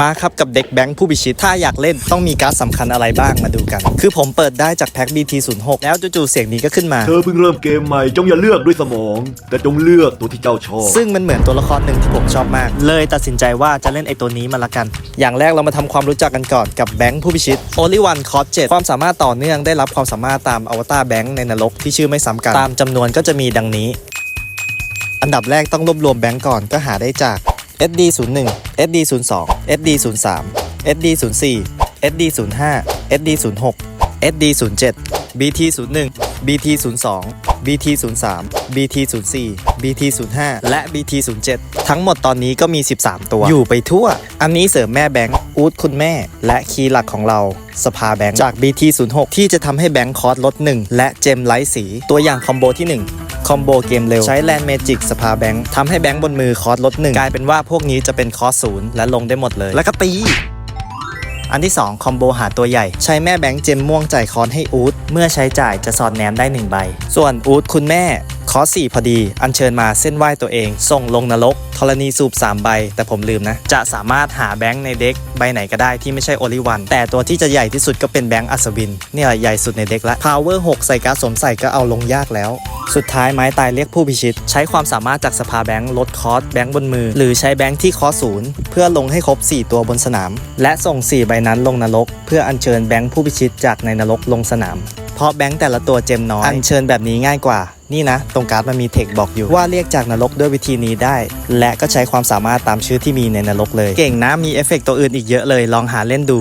มาครับกับเด็กแบงค์ผู้พิชิต ถ้าอยากเล่นต้องมีการ์ดสำคัญอะไรบ้างมาดูกัน คือผมเปิดได้จากแพ็ค BT06 แล้วจู่ๆเสียงนี้ก็ขึ้นมา เธอเพิ่งเริ่มเกมใหม่ จงอย่าเลือกด้วยสมอง แต่จงเลือกตัวที่เจ้าชอบ ซึ่งมันเหมือนตัวละครหนึ่งที่ผมชอบมาก เลยตัดสินใจว่าจะเล่นไอตัวนี้มาละกัน อย่างแรกเรามาทำความรู้จักกันก่อนกับแบงค์ผู้พิชิต Only One Cost 7ความสามารถต่อเนื่องได้รับความสามารถตามอวตารแบงค์ในนรกที่ชื่อไม่ซ้ำกันตามจำนวนก็จะมีดังนี้ อันดับแรกต้องรวบรวมแบงก์ก่อนก็หาได้จาก SD 0 1 SD 0 2 SD 0 3 SD 0 4 SD 0 5 SD 0 6 SD 0 7 BT 0 1 BT 0 2 BT 0 3 BT 0 4 BT 0 5 และ BT 0 7 ทั้งหมดตอนนี้ก็มี 13 ตัว อยู่ไปทั่ว อันนี้เสริมแม่แบงค์อูดคุณแม่ และคีย์หลักของเรา สภาแบงค์จาก BT 0 6 ที่จะทำให้แบงค์คอร์สลด 1 และเจมไลท์สี ตัวอย่างคอมโบที่ 1 คอมโบเกมเร็ว ใช้แลนด์เมจิกสภาแบงค์ทำให้แบงค์บนมือคอร์สลดหนึ่งกลายเป็นว่าพวกนี้จะเป็นคอร์สศูนย์และลงได้หมดเลย แล้วก็ตีอันที่ 2 คอมโบหาตัวใหญ่ ใช้แม่แบงค์เจมม่วงจ่ายคอนให้อูดเมื่อใช้จ่ายจะสอดแนมได้ 1 ใบ ส่วนอูดคุณแม่ค อสี่พอดี อัญเชิญมาเส้นไหว้ตัวเอง ส่งลงนรกธรณีสูบ 3 ใบ แต่ผมลืมนะ จะสามารถหาแบงค์ในเด็กใบไหนก็ได้ที่ไม่ใช่โอลิวัน แต่ตัวที่จะใหญ่ที่สุดก็เป็นแบงค์อัศวิน เนี่ยใหญ่สุดในเด็กละ Power 6ใส่การ์ดสมใส่ก็เอาลงยากแล้ว สุดท้ายไม้ตายเรียกผู้พิชิต ใช้ความสามารถจากสภาแบงค์ลดคอสแบงค์บนมือ หรือใช้แบงค์ที่คอสศูนย์เพื่อลงให้ครบ 4 ตัวบนสนาม และส่ง 4 ใบนั้นลงนรก เพื่ออัญเชิญแบงค์ผู้พิชิตจากในนรกลงสนาม เพราะแบงค์แต่ละตัวเจมน้อย อัญเชิญแบบนี้ง่ายกว่า นี่นะ ตรงการ์ดมันมีเทคบอกอยู่ ว่าเรียกจากนรกด้วยวิธีนี้ได้ และก็ใช้ความสามารถตามชื่อที่มีในนรกเลย เก่งนะมีเอฟเฟกต์ตัวอื่นอีกเยอะเลยลองหาเล่นดู